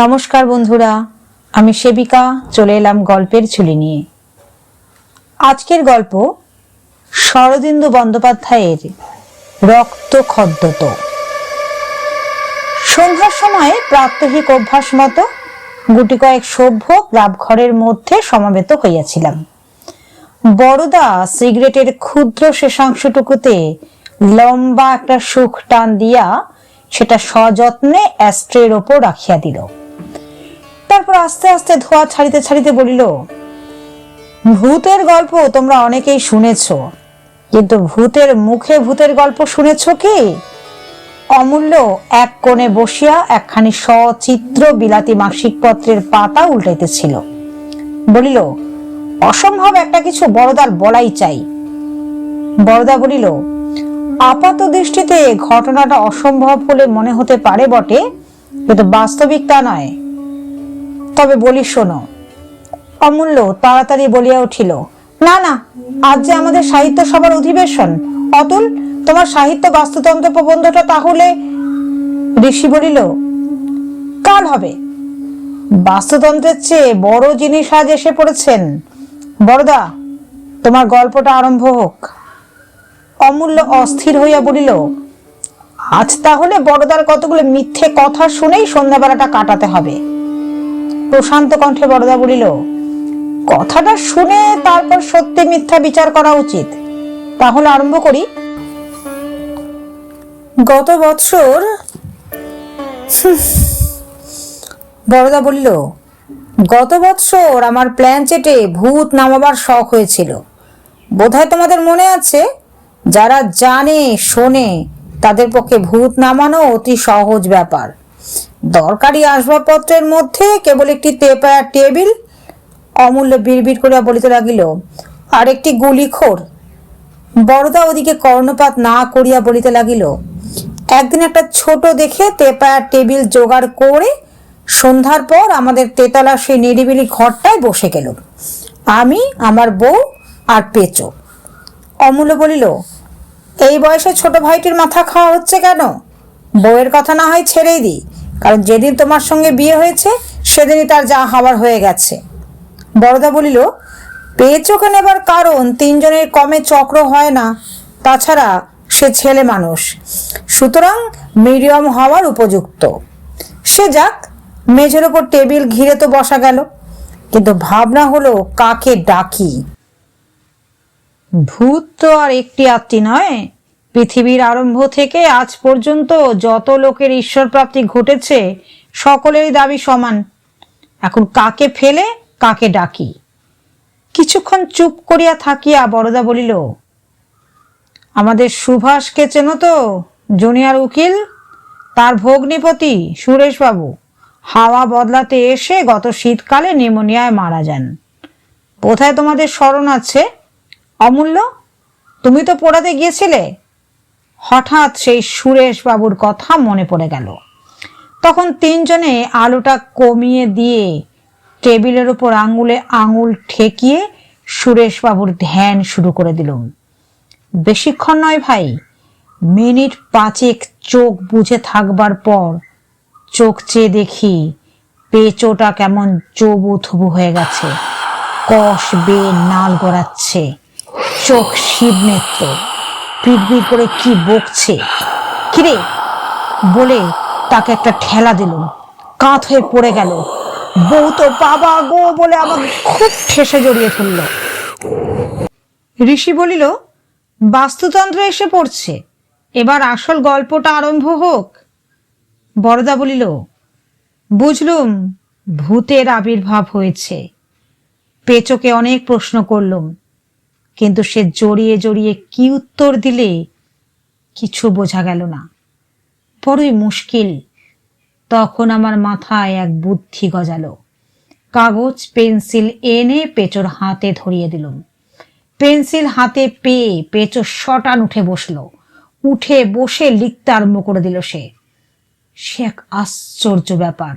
নমস্কার বন্ধুরা, আমি সেবিকা, চলে এলাম গল্পের ঝুলি নিয়ে। আজকের গল্প শরদিন্দু বন্দ্যোপাধ্যায়ের রক্ত খদ্দত সন্ধ্যার সময় প্রাত্যহিক অভ্যাস মতো গুটি কয়েক সভ্য গ্রাবঘরের মধ্যে সমাবেত হইয়াছিলাম। বড়দা সিগারেটের ক্ষুদ্র শেষাংশটুকুতে লম্বা একটা সুখ টান দিয়া সেটা সযত্নে অ্যাস্ট্রের ওপর রাখিয়া দিল। তারপর আস্তে আস্তে ধোয়া ছাড়িতে ছাড়িতে বলিল, ভূতের গল্প তোমরা অনেকেই শুনেছ, কিন্তু ভূতের মুখে ভূতের গল্প শুনেছ কি? অমূল্য এক কোণে বসিয়া একখানি সচিত্র বিলাতি মাসিক পত্রের পাতা উল্টাইতেছিল। বলিল, অসম্ভব একটা কিছু বড়দার বলাই চাই। বড়দা বলিল, আপাত দৃষ্টিতে ঘটনাটা অসম্ভব বলে মনে হতে পারে বটে, কিন্তু বাস্তবিক তা নয়। তবে বলি শোনো। অমূল্য তাড়াতাড়ি বলিয়া উঠিল, না না, আজ যে আমাদের সাহিত্য সভার অধিবেশন, অতুল, তোমার সাহিত্য বাস্তুতন্ত্র প্রবন্ধটা তাহলে ঋষি বলিল, কাল হবে। বাস্তুতন্ত্রের চেয়ে বড় জিনিস আজ এসে পড়েছেন। বড়দা, তোমার গল্পটা আরম্ভ হোক। অমূল্য অস্থির হইয়া বলিল, আজ তাহলে বড়দার কতগুলো মিথ্যে কথা শুনেই সন্ধ্যাবেলাটা কাটাতে হবে। প্রশান্ত কণ্ঠে বড়দা বলিল কথাটা শুনে তারপর সত্যি মিথ্যা বিচার করা উচিত। তাহলে আরম্ভ করি। গত বৎসর হুঁ, বড়দা বলিল গত বৎসর আমার প্ল্যান চেটে ভূত নামাবার শখ হয়েছিল। বোধহয় তোমাদের মনে আছে যারা জানে শোনে তাদের পক্ষে ভূত নামানো অতি সহজ ব্যাপার। দরকারি আসবাবপত্রের মধ্যে কেবল একটি তেপায়া টেবিল অমূল্য বিড়বিড় করিয়া বলিতে লাগিল আর একটি গুলিখোর। বড়দা ওদিকে কর্ণপাত না করিয়া বলিতে লাগিল, একদিন একটা ছোট দেখে তেপায়া টেবিল জোগাড় করে সন্ধ্যার পর আমাদের তেতলা সেই নিরিবিলি ঘরটায় বসে গেল। আমি, আমার বউ আর পেঁচো। অমূল্য বলিল, এই বয়সে ছোট ভাইটির মাথা খাওয়া হচ্ছে কেন? বউয়ের কথা না হয় ছেড়েই দিই। কারণ যেদিন তোমার সঙ্গে বিয়ে হয়েছে, সেদিনই তার যা হবার হয়ে গেছে। বড়দা বলিল পেয়েচোকে নেবার কারণ? তিনজনের কমে চক্র হয় না। তাছাড়া সে ছেলে মানুষ। সুতরাং মিডিয়াম হওয়ার উপযুক্ত। সে যাক, মেঝের ওপর টেবিল ঘিরে তো বসা গেল। কিন্তু ভাবনা হলো, কাকে ডাকি? ভূত তো আর একটি আত্মী নয়। পৃথিবীর আরম্ভ থেকে আজ পর্যন্ত যত লোকের ঈশ্বর প্রাপ্তি ঘটেছে, সকলেরই দাবি সমান। এখন কাকে ফেলে, কাকে ডাকি? কিছুক্ষণ চুপ করিয়া থাকিয়া বড়দা বলিল, আমাদের সুভাষকে চেনো তো? জুনিয়র উকিল? তার ভগ্নিপতি সুরেশবাবু। হাওয়া বদলাতে এসে গত শীতকালে নিউমোনিয়ায় মারা যান। কোথায় তোমাদের স্মরণ আছে? অমূল্য, তুমি তো পড়াতে গিয়েছিলে? হঠাৎ সেই সুরেশ বাবুর কথা মনে পড়ে গেল। তখন তিনজনে আলোটা কমিয়ে দিয়ে টেবিলের উপর আঙুলে আঙুল ঠেকিয়ে সুরেশ বাবুর ধ্যান শুরু করে দিলুম। বেশিক্ষণ নয় ভাই, মিনিট পাঁচেক চোখ বুঝে থাকবার পর চোখ চেয়ে দেখি পেঁচোটা কেমন চবু থবু হয়ে গেছে, কষ বেয়ে নাল গড়াচ্ছে, চোখ শিব নেত্র পিড়বিড় করে কি বকছে? কিরে? বলে তাকে একটা ঠেলা দিলুম। কাঁত হয়ে পড়ে গেল। বউ তো বাবা গো বলে আমাকে খুব ঠেসে জড়িয়ে ফেলল ঋষি বলিল, বাস্তুতন্ত্র এসে পড়ছে। এবার আসল গল্পটা আরম্ভ হোক। বড়দা বলিল, বুঝলুম, ভূতের আবির্ভাব হয়েছে। পেচোকে অনেক প্রশ্ন করলুম। কিন্তু সে জড়িয়ে জড়িয়ে কি উত্তর দিলে কিছু বোঝা গেল না। বড়ই মুশকিল। তখন আমার মাথায় এক বুদ্ধি গজালো। কাগজ, পেন্সিল এনে পেচোর হাতে ধরিয়ে দিলুম। পেন্সিল হাতে পেয়ে পেঁচো শটান উঠে বসল। উঠে বসে লিখতে আরম্ভ করে দিল সে। সে এক আশ্চর্য ব্যাপার।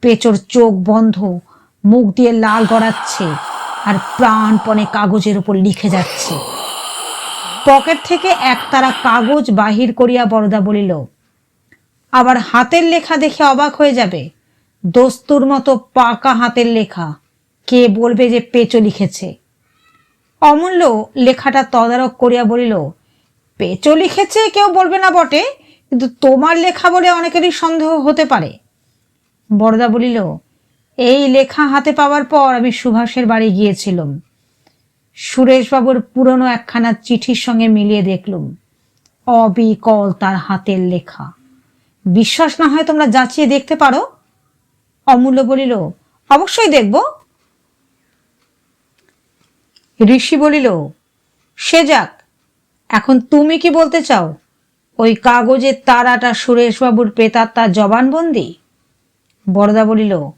পেঁচোর চোখ বন্ধ, মুখ দিয়ে লাল গড়াচ্ছে। আর প্রাণপণে কাগজের উপর লিখে যাচ্ছে। পকেট থেকে একতারা কাগজ বাহির করিয়া বড়দা বলিল, আবার হাতের লেখা দেখে অবাক হয়ে যাবে। দস্তুর মতো পাকা হাতের লেখা। কে বলবে যে পেঁচো লিখেছে? অমূল্য লেখাটা তদারক করিয়া বলিল, পেঁচো লিখেছে কেউ বলবে না বটে, কিন্তু তোমার লেখা বলে অনেকেরই সন্দেহ হতে পারে। বড়দা বলিল এই লেখা হাতে পাওয়ার পর আমি সুভাষের বাড়ি গিয়েছিলাম। সুরেশবাবুর পুরনো একখানা চিঠির সঙ্গে মিলিয়ে দেখলুম। অবিকল তার হাতের লেখা। বিশ্বাস না হয় তোমরা যাচিয়ে দেখতে পারো। অমূল্য বলিল, অবশ্যই দেখব। ঋষি বলিল, সে যাক, এখন তুমি কি বলতে চাও? ওই কাগজের তারাটা সুরেশবাবুর প্রেতাত্মার জবানবন্দি? বড়দা বলিল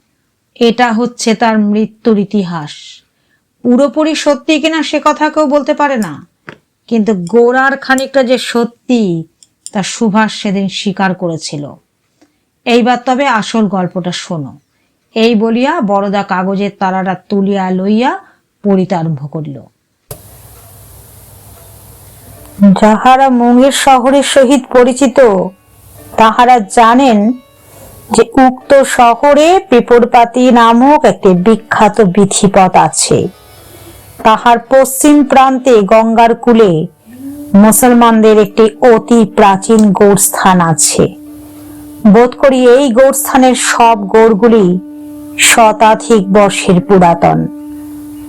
এটা হচ্ছে তার মৃত্যুর ইতিহাস। পুরোপুরি সত্যি কিনা সে কথা কেউ বলতে পারে না। কিন্তু গোড়ার খানিকটা যে সত্যি, তা সুভাষ সেদিন স্বীকার করেছিল। এইবার তবে আসল গল্পটা শোনো। এই বলিয়া বড়দা কাগজের তারাটা তুলিয়া লইয়া পড়িতে আরম্ভ করিল। যাহারা মুঙ্গের শহরের সহিত পরিচিত, তাহারা জানেন যে উক্ত শহরে পেপরপাতি নামক একটি বিখ্যাত বিধিপথ আছে। তাহার পশ্চিম প্রান্তে গঙ্গার কূলে মুসলমানদের একটি অতি প্রাচীন গৌরস্থান আছে। বোধ করি এই গৌরস্থানের সব গৌরগুলি শতাধিক বর্ষের পুরাতন।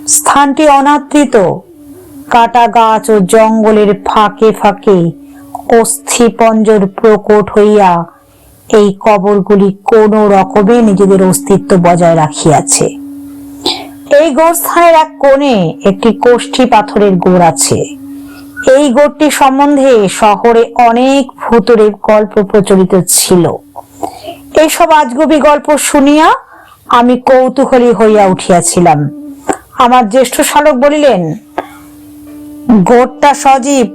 স্থানটি অনাদৃত। কাটা গাছ ও জঙ্গলের ফাঁকে ফাঁকে অস্থি পঞ্জর প্রকট হইয়া এই কবরগুলি কোন রকমে নিজেদের অস্তিত্ব বজায় রাখিয়াছে। এই গোরস্থানের এক কোণে একটি কোষ্ঠী পাথরের গোড় আছে। এই গোড়টি সম্বন্ধে শহরে অনেক ভূতরের গল্প প্রচলিত ছিল। এইসব আজগুবি গল্প শুনিয়া আমি কৌতূহলী হইয়া উঠিয়াছিলাম। আমার জ্যেষ্ঠ শালক বলিলেন, গোটটা সজীব,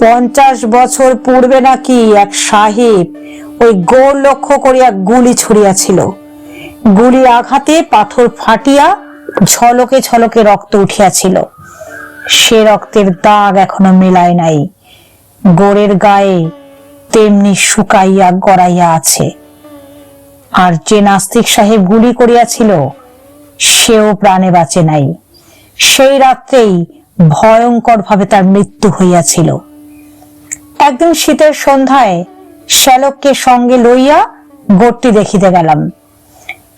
পঞ্চাশ বছর পূর্বে নাকি এক সাহেব ওই গোল লক্ষ্য করিয়া গুলি ছুড়িয়াছিল। গুলির আঘাতে পাথর ফাটিয়া ঝলকে ঝলকে রক্ত উঠিয়াছিল। সে রক্তের দাগ এখনও মেলায় নাই। গোড়ের গায়ে তেমনি শুকাইয়া গড়াইয়া আছে। আর যে নাস্তিক সাহেব গুলি করিয়াছিল, সেও প্রাণে বাঁচে নাই। সেই রাত্রেই ভয়ঙ্কর ভাবে তার মৃত্যু হইয়াছিল। একদিন শীতের সন্ধ্যায় শ্যালককে সঙ্গে লইয়া গোটটি দেখিতে গেলাম।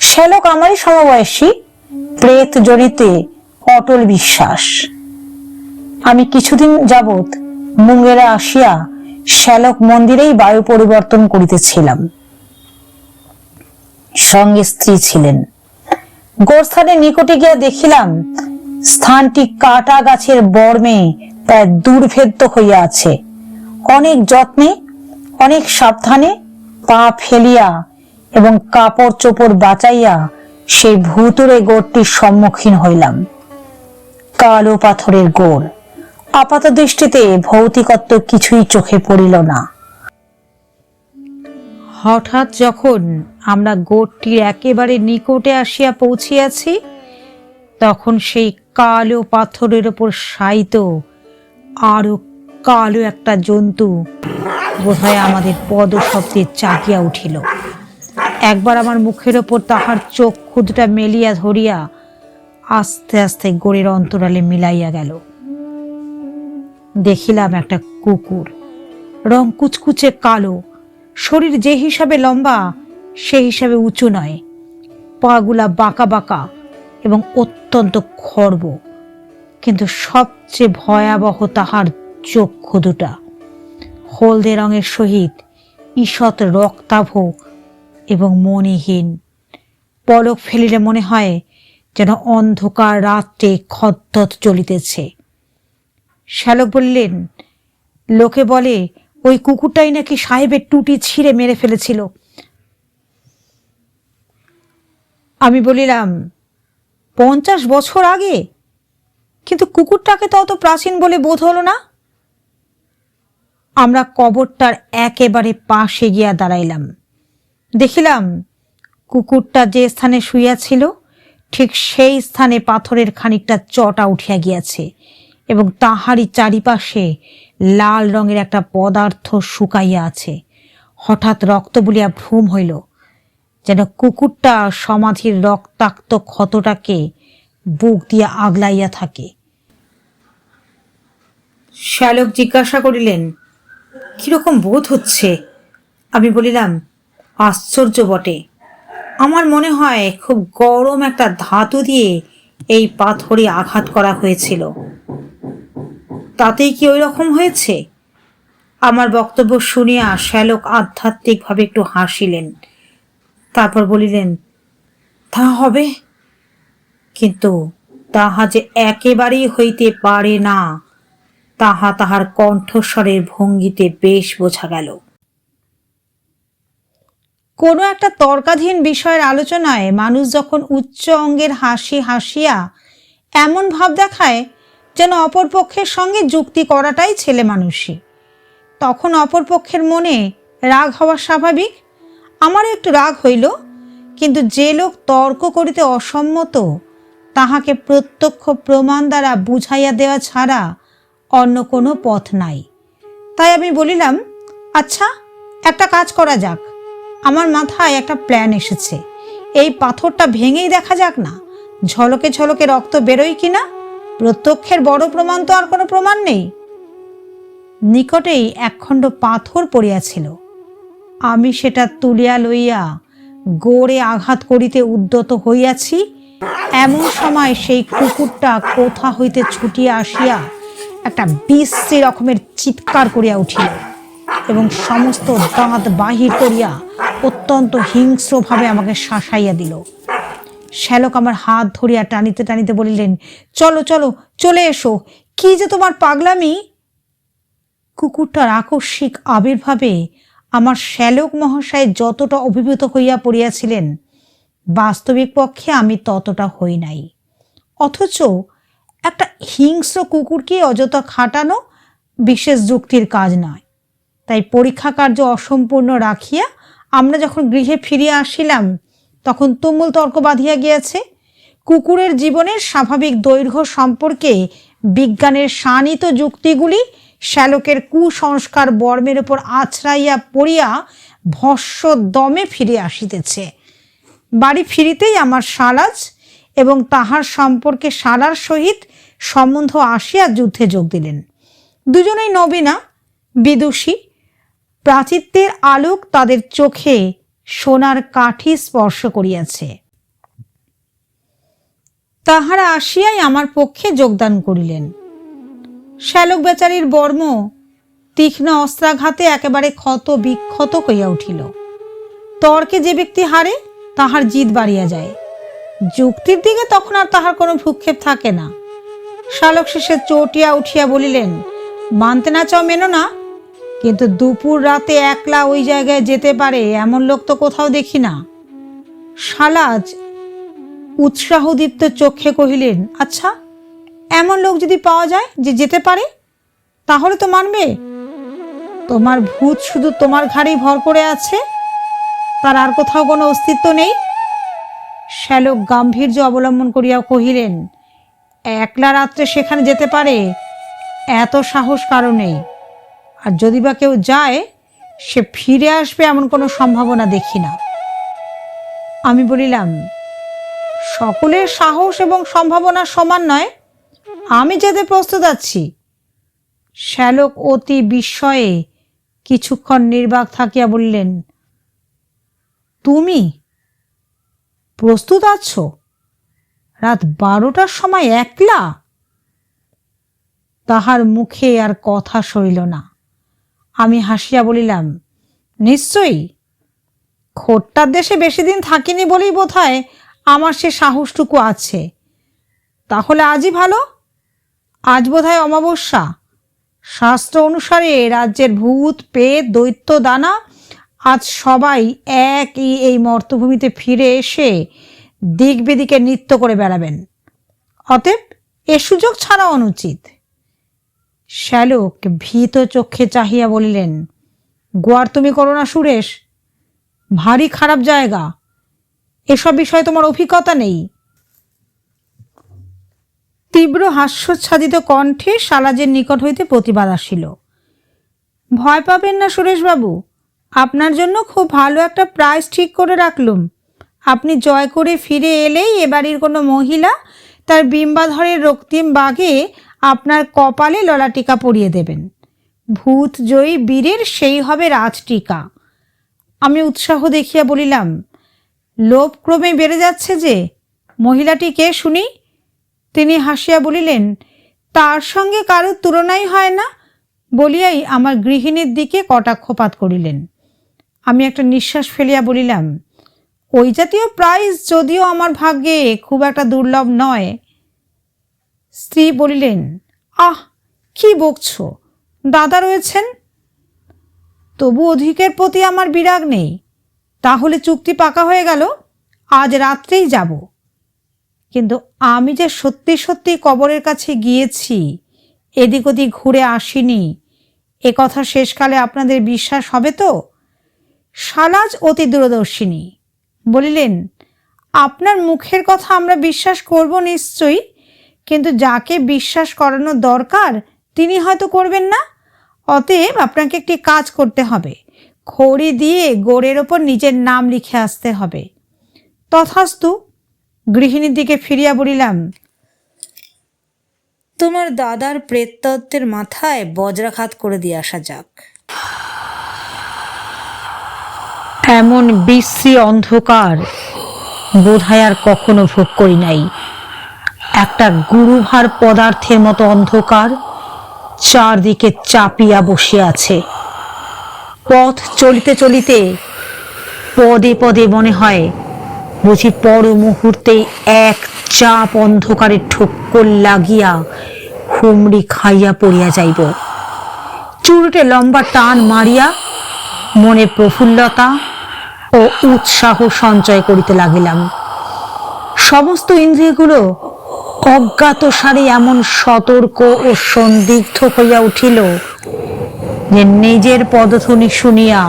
শ্যালক আমারই সমবয়সী, প্রেত জনিতে অটল বিশ্বাস। আমি কিছুদিন যাবৎ মুঙ্গেরা আসিয়া শ্যালক মন্দিরেই বায়ু পরিবর্তন করিতেছিলাম। সঙ্গে স্ত্রী ছিলেন। গোরস্থানের নিকটে গিয়া দেখিলাম, স্থানটি কাটা গাছের বর্মে প্রায় দুর্ভেদ্য হইয়া আছে। অনেক যত্নে অনেক সাবধানে পা ফেলিয়া এবং কাপড় চোপড় বাঁচাইয়া সেই ভূতুরে গোড়টির সম্মুখীন হইলাম। কালো পাথরের গোড় আপাত দৃষ্টিতে ভৌতিকত্ব কিছুই চোখে পড়িল না। হঠাৎ যখন আমরা গোটটির একেবারে নিকটে আসিয়া পৌঁছিয়াছি, তখন সেই কালো পাথরের ওপর শায়িত আরও কালো একটা জন্তু। বোধহয় আমাদের পদ পদশব্দে চাকিয়া উঠিল। একবার আমার মুখের ওপর তাহার চোখ খুদটা মেলিয়া ধরিয়া আস্তে আস্তে গোড়ের অন্তরালে মিলাইয়া গেল। দেখিলাম একটা কুকুর। রং কুচকুচে কালো। শরীর যে হিসাবে লম্বা, সে হিসাবে উঁচু নয়। পাগুলা বাঁকা বাঁকা এবং অত্যন্ত খর্ব। কিন্তু সবচেয়ে ভয়াবহ তাহার চক্ষু দুটা। হলদে রঙের সহিত ঈষৎ রক্তাভ এবং মনিহীন পলক ফেলিলে মনে হয় যেন অন্ধকার রাত্রে খদ্দত চলিতেছে। শ্যালক বললেন, লোকে বলে, ওই কুকুরটাই নাকি সাহেবের টুটি ছিঁড়ে মেরে ফেলেছিল। আমি বলিলাম, পঞ্চাশ বছর আগে? কিন্তু কুকুরটাকে তো অত প্রাচীন বলে বোধ হলো না? আমরা কবরটার একেবারে পাশে গিয়া দাঁড়াইলাম। দেখিলাম কুকুরটা যে স্থানে শুইয়াছিল, ঠিক সেই স্থানে পাথরের খানিকটা চটা উঠিয়া গিয়াছে এবং তাহারই চারিপাশে লাল রঙের একটা পদার্থ শুকাইয়া আছে। হঠাৎ রক্ত বলিয়া ভ্রম হইল, যেন কুকুরটা সমাধির রক্তাক্ত ক্ষতটাকে বুক দিয়া আগলাইয়া থাকে। শ্যালক জিজ্ঞাসা করিলেন কীরকম বোধ হচ্ছে? আমি বলিলাম, আশ্চর্য বটে। আমার মনে হয় খুব গরম একটা ধাতু দিয়ে এই পাথরে আঘাত করা হয়েছিল। তাতেই কি ওই রকম হয়েছে? আমার বক্তব্য শুনিয়া শ্যালক আধ্যাত্মিকভাবে একটু হাসিলেন। তারপর বলিলেন, তা হবে। কিন্তু তাহা যে একেবারেই হইতে পারে না। তাহা তাহার কণ্ঠস্বরের ভঙ্গিতে বেশ বোঝা গেল। কোনো একটা তর্কাধীন বিষয়ের আলোচনায় মানুষ যখন উচ্চ অঙ্গের হাসি হাসিয়া এমন ভাব দেখায় যেন অপরপক্ষের সঙ্গে যুক্তি করাটাই ছেলে মানুষই। তখন অপরপক্ষের মনে রাগ হওয়া স্বাভাবিক। আমারও একটু রাগ হইল, কিন্তু যে লোক তর্ক করিতে অসম্মত, তাহাকে প্রত্যক্ষ প্রমাণ দ্বারা বুঝাইয়া দেওয়া ছাড়া অন্য কোনো পথ নাই। তাই আমি বলিলাম আচ্ছা একটা কাজ করা যাক। আমার মাথায় একটা প্ল্যান এসেছে। এই পাথরটা ভেঙেই দেখা যাক না। ঝলকে ঝলকে রক্ত বেরোয় কিনা প্রত্যক্ষের বড় প্রমাণ তো আর কোনো প্রমাণ নেই। নিকটেই একখণ্ড পাথর পড়িয়াছিল। আমি সেটা তুলিয়া লইয়া গোড়ে আঘাত করিতে উদ্যত হইয়াছি। এমন সময় সেই কুকুরটা কোথা হইতে ছুটিয়া আসিয়া একটা বিশ্রী রকমের চিৎকার করিয়া উঠিল এবং সমস্ত দাঁত বাহির করিয়া অত্যন্ত হিংস্রভাবে আমাকে শাসাইয়া দিল। শ্যালক আমার হাত ধরিয়া টানিতে টানিতে বলিলেন, চলো চলো, চলে এসো। কি যে তোমার পাগলামি? কুকুরটার আকস্মিক আবির্ভাবে আমার শ্যালক মহাশয় যতটা অভিভূত হইয়া পড়িয়াছিলেন, বাস্তবিক পক্ষে আমি ততটা হই নাই। অথচ একটা হিংস্র কুকুরকে অযথা খাটানো বিশেষ যুক্তির কাজ নয়। তাই পরীক্ষা কার্য অসম্পূর্ণ রাখিয়া আমরা যখন গৃহে ফিরিয়া আসিলাম, তখন তুমুল তর্ক বাঁধিয়া গিয়াছে। কুকুরের জীবনের স্বাভাবিক দৈর্ঘ্য সম্পর্কে বিজ্ঞানের শানিত যুক্তিগুলি শ্যালকের কুসংস্কার বর্মের উপর আছড়াইয়া পড়িয়া ভস্য দমে ফিরে আসিতেছে। বাড়ি ফিরিতেই আমার সালাজ এবং তাহার সম্পর্কে সালার সহিত সম্বন্ধ আসিয়া যুদ্ধে যোগ দিলেন। দুজনেই নবীনা, বিদুষী। প্রাচিত্যের আলোক তাদের চোখে সোনার কাঠি স্পর্শ করিয়াছে। তাহারা আসিয়াই আমার পক্ষে যোগদান করিলেন। শ্যালক বেচারীর বর্ম তীক্ষ্ণ অস্ত্রাঘাতে একেবারে ক্ষত বিক্ষত হইয়া উঠিল। তর্কে যে ব্যক্তি হারে, তাহার জিদ বাড়িয়া যায়। যুক্তির দিকে তখন আর তাহার কোনো ভূক্ষেপ থাকে না। শালক শেষে চটিয়া উঠিয়া বলিলেন, মানতে না চাও মেনো না, কিন্তু দুপুর রাতে একলা ওই জায়গায় যেতে পারে এমন লোক তো কোথাও দেখি না। শালাজ উৎসাহদীপ্ত চোখে কহিলেন আচ্ছা এমন লোক যদি পাওয়া যায় যে যেতে পারে, তাহলে তো মানবে। তোমার ভূত শুধু তোমার ঘাড়েই ভর করে আছে, তার আর কোথাও কোনো অস্তিত্ব নেই? শ্যালক গাম্ভীর্য অবলম্বন করিয়া কহিলেন একলা রাত্রে সেখানে যেতে পারে? এত সাহস কারও নেই। আর যদি বা কেউ যায়, সে ফিরে আসবে এমন কোনো সম্ভাবনা দেখি না। আমি বলিলাম, সকলের সাহস এবং সম্ভাবনা সমান নয়। আমি যেতে প্রস্তুত আছি। শ্যালক অতি বিস্ময়ে কিছুক্ষণ নির্বাক থাকিয়া বললেন, তুমি প্রস্তুত আছো? রাত বারোটার সময় একলা? তাহার মুখে আর কথা সইল না। আমি হাসিয়া বলিলাম, নিশ্চয়ই। খোট্টার দেশে বেশি দিন থাকিনি বলেই বোধ হয় আমার সে সাহসটুকু আছে। তাহলে আজই ভালো? আজ বোধ হয় অমাবস্যা। শাস্ত্র অনুসারে রাজ্যের ভূত পেট দৈত্য, দানা, আজ সবাই একই এই মর্তভূমিতে ফিরে এসে দিক বেদিকে নৃত্য করে বেড়াবেন। অতএব এ সুযোগ ছাড়া অনুচিত। শ্যালক ভীত চক্ষে চাহিয়া বলিলেন, গোয়ার তুমি করো না সুরেশ, ভারী খারাপ জায়গা। এসব বিষয়ে তোমার অভিজ্ঞতা নেই। তীব্র হাস্যচ্ছাদিত কণ্ঠে সালাজের নিকট হইতে প্রতিবাদ আসিল। ভয় পাবেন না সুরেশবাবু, আপনার জন্য খুব ভালো একটা প্রাইজ ঠিক করে রাখলুম। আপনি জয় করে ফিরে এলেই এ বাড়ির কোনো মহিলা তার বিম্বাধরের রক্তিম বাঘে আপনার কপালে ললাটিকা পরিয়ে দেবেন। ভূত জয়ী বীরের সেই হবে রাজটিকা। আমি উৎসাহ দেখিয়া বলিলাম, লোভ ক্রমে বেড়ে যাচ্ছে যে, মহিলাটি কে শুনি? তিনি হাসিয়া বলিলেন, তার সঙ্গে কারোর তুলনাই হয় না, বলিয়াই আমার গৃহিণীর দিকে কটাক্ষপাত করিলেন। আমি একটা নিঃশ্বাস ফেলিয়া বলিলাম ওই জাতীয় প্রাইজ যদিও আমার ভাগ্যে খুব একটা দুর্লভ নয়। স্ত্রী বলিলেন, আহ, কি বকছ? দাদা রয়েছেন? তবু অধিকের প্রতি আমার বিরাগ নেই। তাহলে চুক্তি পাকা হয়ে গেল। আজ রাত্রেই যাব। কিন্তু আমি যে সত্যি সত্যি কবরের কাছে গিয়েছি, এদিক ওদিক ঘুরে আসিনি, এ কথা শেষকালে আপনাদের বিশ্বাস হবে তো? সালাজ অতি দূরদর্শিনী। বলিলেন, আপনার মুখের কথা আমরা বিশ্বাস করব নিশ্চয়ই, কিন্তু যাকে বিশ্বাস করানো দরকার, তিনি হয়তো করবেন না। অতএব আপনাকে একটি কাজ করতে হবে, খড়ি দিয়ে গোড়ের ওপর নিজের নাম লিখে আসতে হবে। তথাস্তু গৃহিণীর দিকে ফিরিয়া বলিলাম, তোমার দাদার প্রেতত্বের মাথায় বজ্রাঘাত করে দিয়ে আসা যাক। এমন বিশ্রী অন্ধকার বোধহয় আর কখনো ভোগ করি নাই। একটা গুরুভার পদার্থের মতো অন্ধকার চারদিকে চাপিয়া বসিয়া আছে। পথ চলিতে চলিতে পদে পদে মনে হয় বুঝি পর মুহূর্তে এক চাপ অন্ধকারে ঠোক্কর লাগিয়া হুমড়ি খাইয়া পড়িয়া যাইব। চুরুটে লম্বা টান মারিয়া মনে প্রফুল্লতা ও উৎসাহ সঞ্চয় করিতে লাগিলাম। সমস্ত ইন্দ্রিয়গুলো অজ্ঞাত সারে এমন সতর্ক ও সন্দিগ্ধ হইয়া উঠিল যে নিজের পদধ্বনি শুনিয়া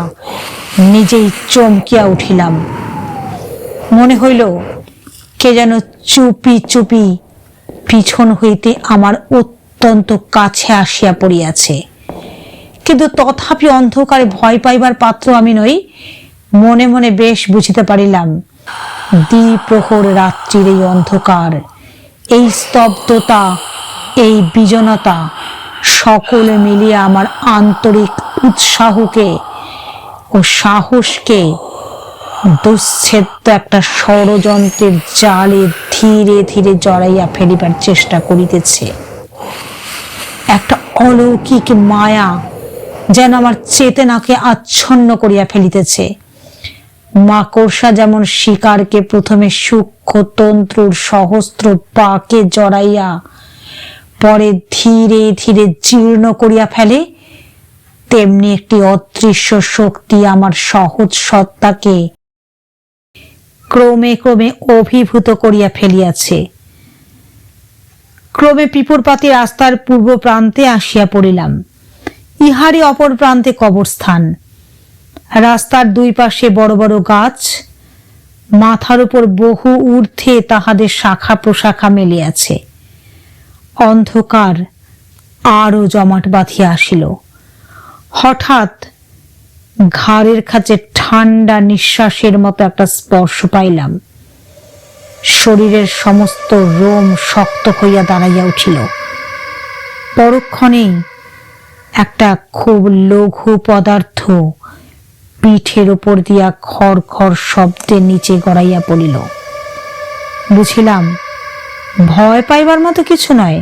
নিজেই চমকিয়া উঠিলাম। মনে হইল, কে যেন চুপি চুপি পিছন হইতে আমার অত্যন্ত কাছে আসিয়া পড়িয়াছে। কিন্তু তথাপি অন্ধকারে ভয় পাইবার পাত্র আমি নই, মনে মনে বেশ বুঝিতে পারিলাম, দ্বিপ্রহর রাত্রির এই অন্ধকার, এই স্তব্ধতা, এই বিজনতা সকলে মিলিয়ে আমার আন্তরিক উৎসাহকে ও সাহসকে দুচ্ছেদ্য একটা ষড়যন্ত্রের জালে ধীরে ধীরে জড়াইয়া ফেলিবার চেষ্টা করিতেছে। একটা অলৌকিক মায়া যেন আমার চেতনাকে আচ্ছন্ন করিয়া ফেলিতেছে। মাকড়সা যেমন শিকারকে প্রথমে সূক্ষ্ম তন্ত্রুর সহস্র পাকে জড়াইয়া, পরে ধীরে ধীরে জীর্ণ করিয়া ফেলে, তেমনি একটি অদৃশ্য শক্তি আমার সহজ সত্তাকে ক্রমে ক্রমে অভিভূত করিয়া ফেলিয়াছে। ক্রমে পিপুরপাতি রাস্তার পূর্ব প্রান্তে আসিয়া পড়িলাম। ইহারই অপর প্রান্তে কবরস্থান। রাস্তার দুই পাশে বড় বড় গাছ, মাথার উপর বহু ঊর্ধ্বে তাহাদের শাখা প্রশাখা মেলিয়াছে। অন্ধকার আরও জমাট বাঁধিয়া আসিল। হঠাৎ ঘাড়ের কাছে ঠান্ডা নিঃশ্বাসের মতো একটা স্পর্শ পাইলাম। শরীরের সমস্ত রোম শক্ত হইয়া দাঁড়াইয়া উঠিল। পরক্ষণেই একটা খুব লঘু পদার্থ পিঠের উপর দিয়া খড় খড় শব্দে নিচে গড়াইয়া পড়িল। বুঝিলাম, ভয় পাইবার মতো কিছু নয়।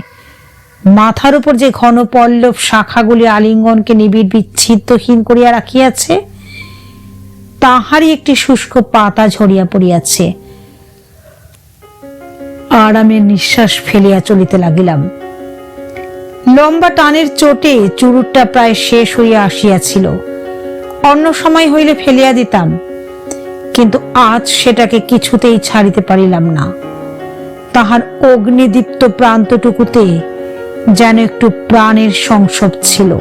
মাথার উপর যে ঘন পল্লব শাখাগুলি আলিঙ্গনকে নিবিড় বিচ্ছিদ্রহীন করিয়া রাখিয়াছে, তাহারই একটি শুষ্ক পাতা ঝরিয়া পড়িয়াছে। আরামের নিঃশ্বাস ফেলিয়া চলিতে লাগিলাম। লম্বা টানের চোটে চুরুটটা প্রায় শেষ হইয়া আসিয়াছিল। অন্য সময় হইলে ফেলিয়া দিতাম, কিন্তু আজ সেটাকে কিছুতেই ছাড়িতে পারিলাম না। তাহার অগ্নিদীপ্ত প্রান্তটুকুতে যেন একটু প্রাণের সংসব ছিল।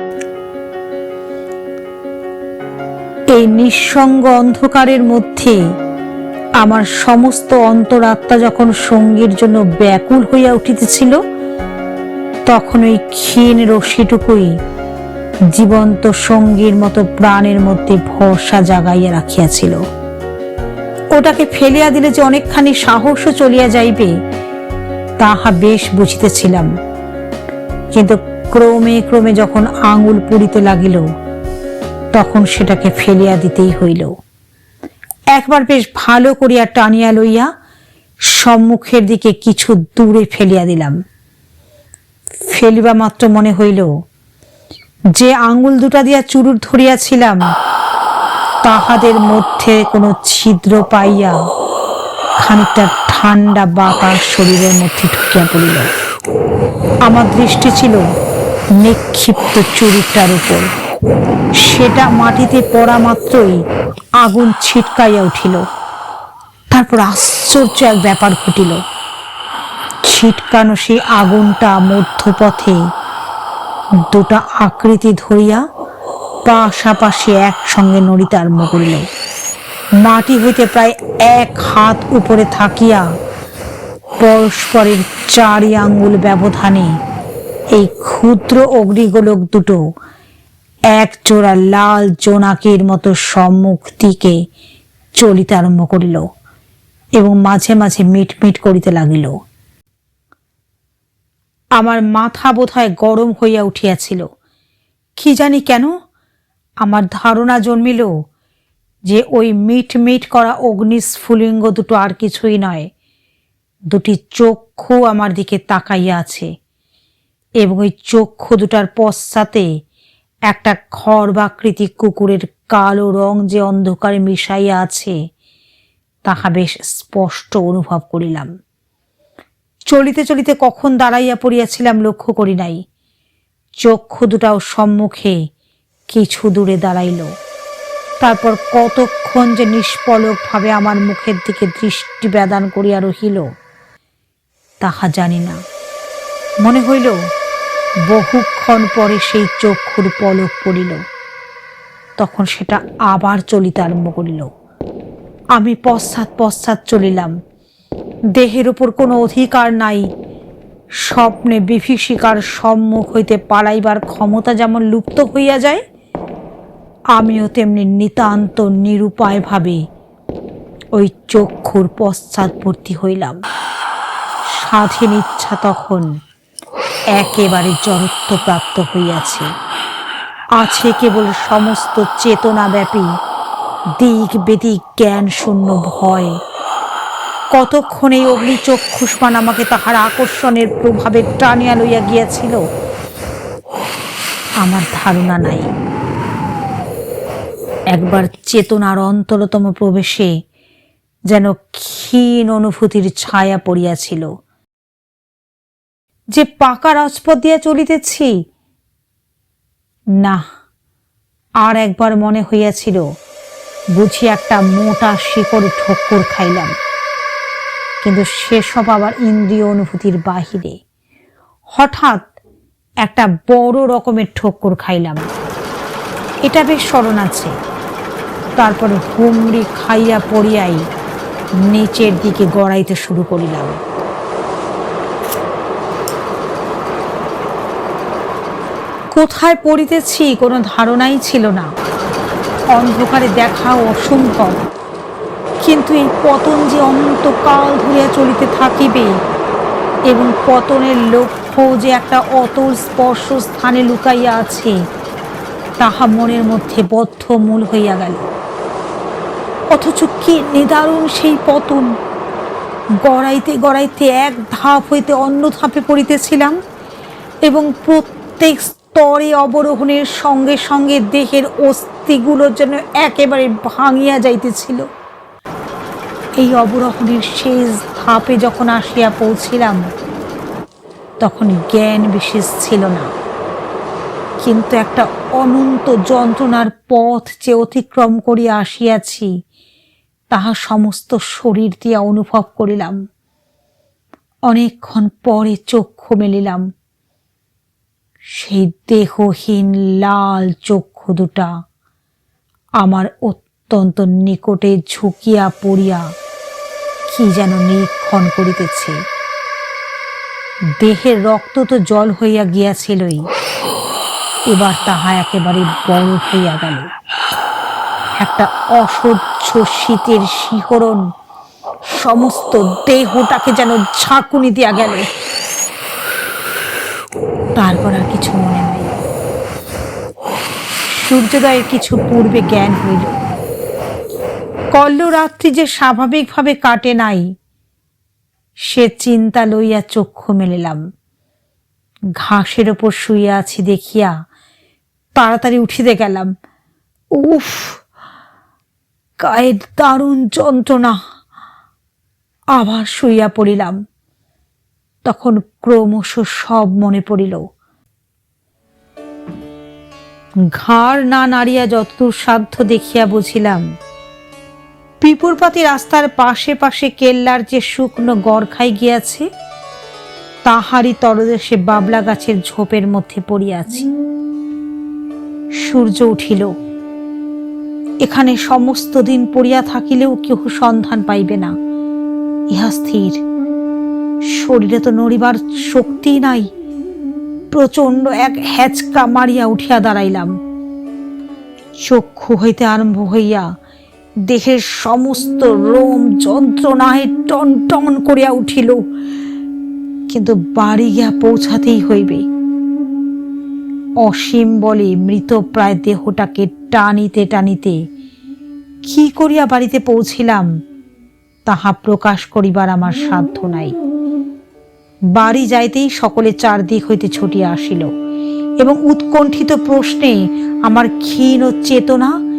এই নিঃসঙ্গ অন্ধকারের মধ্যে আমার সমস্ত অন্তরাত্মা যখন সঙ্গীর জন্য ব্যাকুল হইয়া উঠিতেছিল তখন ওই ক্ষীণ রশ্মিটুকুই জীবন্ত সঙ্গীর মতো প্রাণের মধ্যে ভরসা জাগাইয়া রাখিয়াছিল। ওটাকে ফেলিয়া দিলে যে অনেকখানি সাহসও চলিয়া যাইবে, তাহা বেশ বুঝিতেছিলাম। কিন্তু ক্রমে ক্রমে যখন আঙুল পুড়িতে লাগিল, তখন সেটাকে ফেলিয়া দিতেই হইল। একবার বেশ ভালো করিয়া টানিয়া লইয়া সম্মুখের দিকে কিছু দূরে ফেলিয়া দিলাম। ফেলিবা মাত্র মনে হইল, যে আঙুল দুটা দিয়া চুরুট ধরিয়াছিলাম, তাহাদের মধ্যে কোনো ছিদ্র পাইয়া খানিকটা ঠান্ডা বাতাস শরীরের মধ্যে ঢুকিয়া পড়িল। আমার দৃষ্টি ছিল নিক্ষিপ্ত চুরুটটার উপর। সেটা মাটিতে পড়া মাত্রই আগুন ছিটকাইয়া উঠিল। তারপর আশ্চর্য এক ব্যাপার ঘটিল। ছিটকানো সেই আগুনটা মধ্যপথে। দুটা আকৃতি ধরিয়া পাশাপাশি একসঙ্গে নড়িতে আরম্ভ করিল মাটি হইতে প্রায় এক হাত উপরে থাকিয়া পরস্পরের চারি আঙ্গুল ব্যবধানে এই ক্ষুদ্র অগ্নিগোলক দুটো এক জোড়া লাল জোনাকের মতো সম্মুখ দিকে চলিতে আরম্ভ করিল এবং মাঝে মাঝে মিটমিট করিতে লাগিল। আমার মাথা বোধহয় গরম হইয়া উঠিয়াছিল। কি জানি কেন আমার ধারণা জন্মিল যে ওই মিট মিট করা অগ্নিস্ফুলিঙ্গ দুটো আর কিছুই নয়, দুটি চক্ষু আমার দিকে তাকাইয়া আছে এবং ওই চক্ষু দুটার পশ্চাতে একটা খড়বাকৃতি কুকুরের কালো রং যে অন্ধকারে মিশাইয়া আছে, তাহা বেশ স্পষ্ট অনুভব করিলাম। চলিতে চলিতে কখন দাঁড়াইয়া পড়িয়াছিলাম লক্ষ্য করি নাই। চক্ষু দুটাও সম্মুখে কিছু দূরে দাঁড়াইল। তারপর কতক্ষণ যে নিষ্পলকভাবে আমার মুখের দিকে দৃষ্টি বেদান করিয়া রহিল, তাহা জানি না। মনে হইল, বহুক্ষণ পরে সেই চক্ষুর পলক পড়িল। তখন সেটা আবার চলিতে আরম্ভ করিল। আমি পশ্চাৎ পশ্চাৎ চলিলাম। দেহের উপর কোনো অধিকার নাই। স্বপ্নে বিভীষিকার সম্মুখ হইতে পালাইবার ক্ষমতা যেমন লুপ্ত হইয়া যায়, আমিও তেমনি নিতান্ত নিরুপায়ভাবে ওই চক্ষুর পশ্চাৎবর্তী হইলাম। স্বাধীন ইচ্ছা তখন একেবারে জড়ত্ব প্রাপ্ত হইয়াছে। আছে কেবল সমস্ত চেতনাব্যাপী, দিক বেদিক জ্ঞান শূন্য ভয়। কতক্ষণ এই অগ্নিচক্ষুষ্মান আমাকে তাহার আকর্ষণের প্রভাবে টানিয়া লইয়া গিয়াছিল? আমার ধারণা নাই। একবার চেতনার অন্তরতম প্রবেশে যেন ক্ষীণ অনুভূতির ছায়া পড়িয়াছিল। যে পাকা রাজপথ দিয়া চলিতেছি, না, আর একবার মনে হইয়াছিল, বুঝি একটা মোটা শিকড় ঠক্কর খাইলাম। কিন্তু সেসব আবার ইন্দ্রিয় অনুভূতির বাহিরে। হঠাৎ একটা বড় রকমের ঠক্কর খাইলাম। এটা বেশ স্মরণ আছে। তারপরে হুমড়ি খাইয়া পড়িয়াই নিচের দিকে গড়াইতে শুরু করিলাম। কোথায় পড়িতেছি কোনো ধারণাই ছিল না। অন্ধকারে দেখা অসম্ভব। কিন্তু এই পতন যে অনন্তকাল ধরিয়া চলিতে থাকিবে এবং পতনের লক্ষ্য যে একটা অতল স্পর্শ স্থানে লুকাইয়া আছে, তাহা মনের মধ্যে বদ্ধ মূল হইয়া গেল। অথচ কি নিদারুণ সেই পতন! গড়াইতে গড়াইতে এক ধাপ হইতে অন্য ধাপে পড়িতেছিলাম, এবং প্রত্যেক স্তরে অবরোহণের সঙ্গে সঙ্গে দেহের অস্থিগুলো যেন একেবারে ভাঙিয়া যাইতেছিল। এই অবরোহণের শেষ ধাপে যখন আসিয়া পৌঁছিলাম, তখন জ্ঞান বিশেষ ছিল না। কিন্তু একটা অনন্ত যন্ত্রণার পথ যে অতিক্রম করিয়া আসিয়াছি, তাহা সমস্ত শরীর দিয়া অনুভব করিলাম। অনেকক্ষণ পরে চক্ষু মেলিলাম। সেই দেহহীন লাল চক্ষু দুটা আমার অত্যন্ত নিকটে ঝুঁকিয়া পড়িয়া কি যেন নিরীক্ষণ করিতেছে। দেহের রক্ত তো জল হইয়া গিয়াছিলই। এবার তাহা একেবারে বরফ হইয়া গেল। একটা অসহ্য শীতের শিহরণ সমস্ত দেহটাকে যেন ঝাঁকুনি দিয়া গেল। তারপর আর কিছু মনে নাই। সূর্যোদয়ের কিছু পূর্বে জ্ঞান হইল। কল্লরাত্রি যে স্বাভাবিকভাবে কাটে নাই, সে চিন্তা লইয়া চক্ষু মেলিলাম। ঘাসের ওপর শুইয়া আছি দেখিয়া তাড়াতাড়ি উঠিতে গেলাম। উফ, গায়ের দারুণ যন্ত্রণা। আবার শুইয়া পড়িলাম। তখন ক্রমশ সব মনে পড়িল। ঘাড় না নাড়িয়া যতদূর সাধ্য দেখিয়া বুঝিলাম পিপুরপাতি রাস্তার পাশে পাশে কেল্লার যে শুকনো গড়খাই গিয়াছে, তাহারই তরদেশে বাবলা গাছের ঝোপের মধ্যে পড়িয়াছি সূর্য উঠিল। এখানে সমস্ত দিন পড়িয়া থাকিলেও কেহ সন্ধান পাইবে না। ইহা স্থির। শরীরে তো নড়িবার শক্তি নাই। প্রচণ্ড এক হ্যাচকা মারিয়া উঠিয়া দাঁড়াইলাম। চক্ষু হইতে আরম্ভ হইয়া দেহের সমস্ত রোম যন্ত্রণায় টন টন করিয়া উঠিল। কিন্তু বাড়ি গিয়া পৌঁছাতেই হইবে। অসীম বলে মৃত প্রায় দেহটাকে টানিতে টানিতে কি করিয়া বাড়িতে পৌঁছিলাম, তাহা প্রকাশ করিবার আমার সাধ্য নাই। বাড়ি যাইতেই সকলে চারদিক হইতে ছুটিয়া আসিল এবং উৎকণ্ঠিত প্রশ্নে আমার ক্ষীণ চেতনা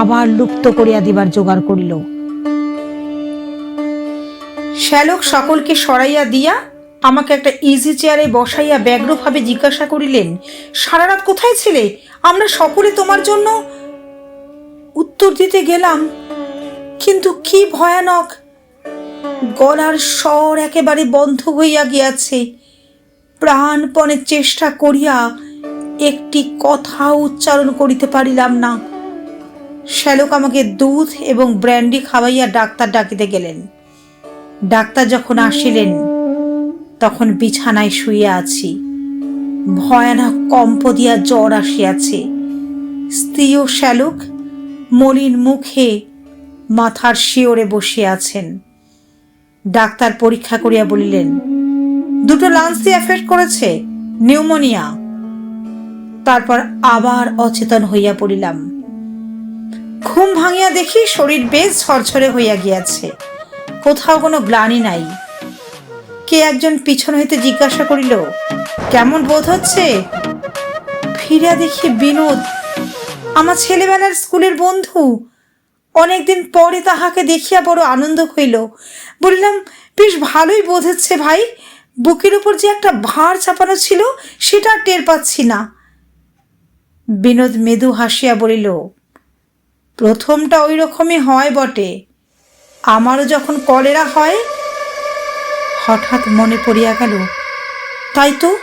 আবার লুপ্ত করিয়া দিবার জোগাড় করিল। শ্যালক সকলকে সরাইয়া দিয়া আমাকে একটা ইজি চেয়ারে বসাইয়া ব্যগ্রভাবে জিজ্ঞাসা করিলেন সারা রাত কোথায় ছিলে? আমরা সকলে তোমার জন্য উত্তর দিতে গেলাম, কিন্তু কি ভয়ানক। গলার স্বর একেবারে বন্ধ হইয়া গিয়াছে। প্রাণপণের চেষ্টা করিয়া একটি কথা উচ্চারণ করিতে পারিলাম না। শ্যালক আমাকে দুধ এবং ব্র্যান্ডি খাওয়াইয়া ডাক্তার ডাকিতে গেলেন। ডাক্তার যখন আসিলেন, তখন বিছানায় শুইয়া আছি। ভয়ানক কম্প দিয়া জ্বর আসিয়াছে। স্ত্রী ও শ্যালক মলিন মুখে মাথার শিওরে বসিয়া আছেন। ডাক্তার পরীক্ষা করিয়া বলিলেন, দুটো লাঞ্চ দিয়ে এফেক্ট করেছে, নিউমোনিয়া। তারপর আবার অচেতন হইয়া পড়িলাম। ঘুম ভাঙিয়া দেখি শরীর বেশ ঝরঝরে হইয়া গিয়াছে। কোথাও কোনো গ্লানি নাই। কে একজন পিছন হইতে জিজ্ঞাসা করিল, কেমন বোধ হচ্ছে? ফিরিয়া দেখি বিনোদ, আমার ছেলেবেলার স্কুলের বন্ধু। অনেকদিন পরে তাহাকে দেখিয়া বড় আনন্দ হইল। বললাম, বেশ ভালোই বোধ হচ্ছে ভাই, বুকের উপর যে একটা ভার চাপানো ছিল, সেটা টের পাচ্ছি না। বিনোদ মেদু হাসিয়া বলিল প্রথমটা ওই রকমই হয় বটে। আমারও যখন কলেরা হয়, হঠাৎ মনে পড়িয়া গেল, তাই তো?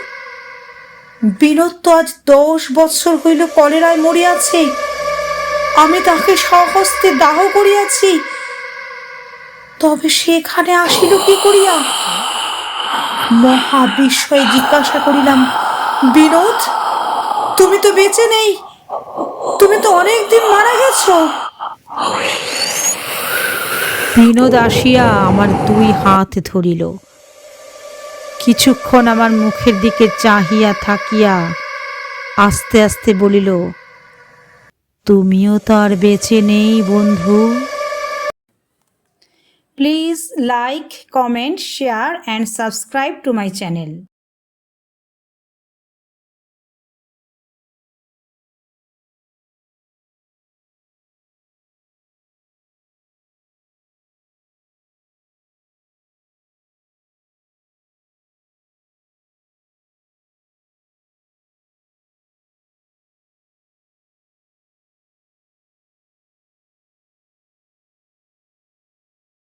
বিনোদ তো আজ দশ বৎসর হইল কলেরায় মরিয়াছে। আমি তাকে সহস্তে দাহ করিয়াছি। তবে সেখানে আসিল কি করিয়া? মহা বিস্ময়ে জিজ্ঞাসা করিলাম বিনোদ তুমি তো বেঁচে নেই। তুমি তো অনেক দিন মারা গেছো। বিনোদ আসিয়া আমার দুই হাত ধরিল। কিছুক্ষণ আমার মুখের দিকে চাহিয়া থাকিয়া আস্তে আস্তে বলিল তুমিও তো আর বেঁচে নেই বন্ধু। Please like comment share and subscribe to my channel